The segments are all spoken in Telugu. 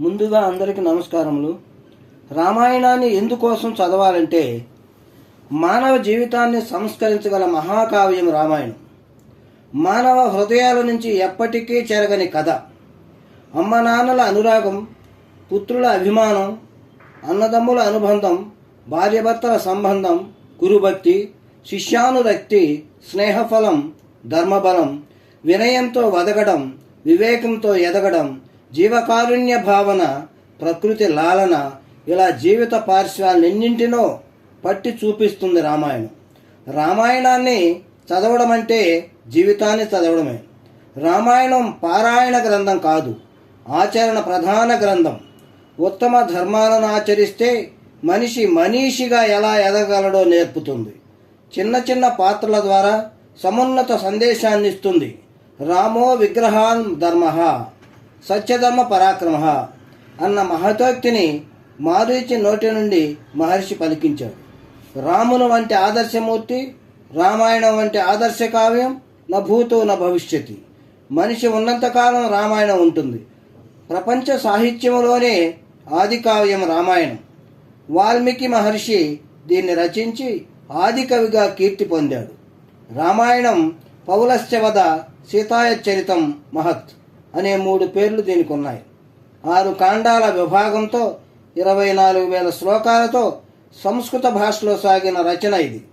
ముందుగా అందరికీ నమస్కారములు. రామాయణాన్ని ఎందుకోసం చదవాలంటే మానవ జీవితాన్ని సంస్కరించగల మహాకావ్యం రామాయణం. మానవ హృదయాల నుంచి ఎప్పటికీ చెరగని కథ. అమ్మ నాన్నల అనురాగం పుత్రుల అభిమానం అన్నదమ్ముల అనుబంధం భార్యభర్తల సంబంధం గురుభక్తి శిష్యానురక్తి స్నేహఫలం ధర్మబలం వినయంతో వదగడం వివేకంతో ఎదగడం జీవకారుణ్య భావన ప్రకృతి లాలన ఇలా జీవిత పార్శ్వాలన్నింటినో పట్టి చూపిస్తుంది రామాయణం. రామాయణాన్ని చదవడం అంటే జీవితాన్ని చదవడమే. రామాయణం పారాయణ గ్రంథం కాదు ఆచరణ ప్రధాన గ్రంథం. ఉత్తమ ధర్మాలను ఆచరిస్తే మనిషి మనీషిగా ఎలా ఎదగలడో నేర్పుతుంది. చిన్న చిన్న పాత్రల ద్వారా సమున్నత సందేశాన్ని ఇస్తుంది రామో విగ్రహాన్ ధర్మ. సత్యధర్మ పరాక్రమ అన్న మహతోక్తిని మారీచి నోటి నుండి మహర్షి పలికించాడు. రామును వంటి ఆదర్శమూర్తి రామాయణం వంటి ఆదర్శ కావ్యం నా భూతో నా భవిష్యతి. మనిషి ఉన్నంతకాలం రామాయణం ఉంటుంది. ప్రపంచ సాహిత్యంలోనే ఆది కావ్యం రామాయణం. వాల్మీకి మహర్షి దీన్ని రచించి ఆది కవిగా కీర్తి పొందాడు. రామాయణం పౌలశ్చవద సీతాయ చరితం మహత్. అనే మూడు పేర్లు దీనికి ఉన్నాయి ఆరు కాండాల విభాగంతో ఇరవై నాలుగు వేల శ్లోకాలతో సంస్కృత భాషలో సాగిన రచన ఇది.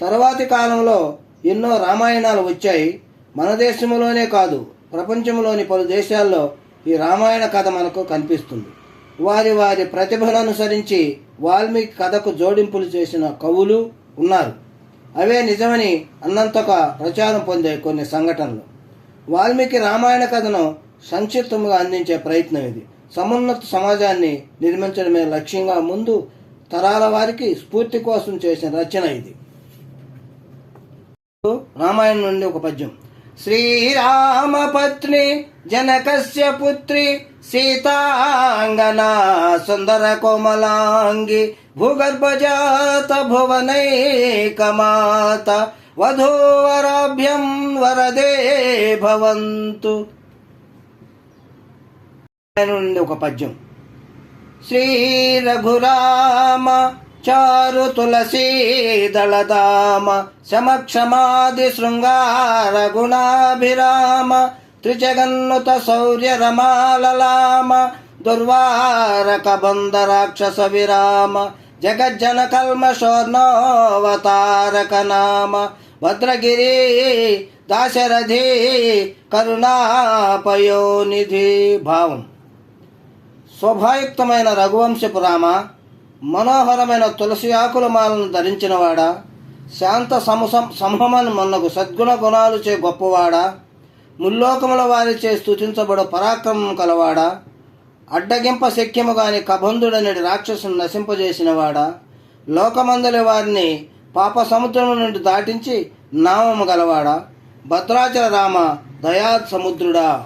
తరువాతి కాలంలో ఎన్నో రామాయణాలు వచ్చాయి. మన దేశంలోనే కాదు ప్రపంచంలోని పలు దేశాల్లో ఈ రామాయణ కథ మనకు కనిపిస్తుంది. వారి వారి ప్రతిభను అనుసరించి వాల్మీకి కథకు జోడింపులు చేసిన కవులు ఉన్నారు. అవే నిజమని అన్నంతగా ప్రచారం పొందే కొన్ని సంఘటనలు. వాల్మీకి రామాయణ కథను సంక్షిప్తంగా అందించే ప్రయత్నం ఇది. సమున్నత సమాజాన్ని నిర్మించడమే లక్ష్యంగా ముందు తరాల వారికి స్ఫూర్తి కోసం చేసిన రచన ఇది. రామాయణం నుండి ఒక పద్యం. శ్రీరామ పత్ని జనకస్య పుత్రి సీతాంగనా సుందర కోమలాంగి భూగర్భజాత భువనైకమాత వధూవరాభ్యం వరదే భవంతు నుండి ఒక పద్యం. శ్రీ రఘురామ చారు తులసీ దళదామ సమక్షమాది శృంగార గుణాభిరామ త్రిజగన్నుత శౌర్య రమాలలామ దుర్వారక బంధ రాక్షస విరామ జగజ్జన కల్మషోర్ణోవతారక నామ భద్రగిరి దాశరథి కరుణాపయోనిధి భావం. శోభాయుక్తమైన రఘువంశపు రామ మనోహరమైన తులసి ఆకుల మాలను ధరించినవాడా శాంత సమసం సంహమన్ మొన్నకు సద్గుణ గుణాలు చే గొప్పవాడా ముల్లోకముల వారిచే స్థుతించబడు పరాక్రమం కలవాడా అడ్డగింప శక్యము గాని కబంధుడనడి రాక్షసును నశింపజేసినవాడా లోకమందలి వారిని పాప సముద్రం నుండి దాటించి నామము గలవాడా? భద్రాచల రామ దయా సముద్రుడా?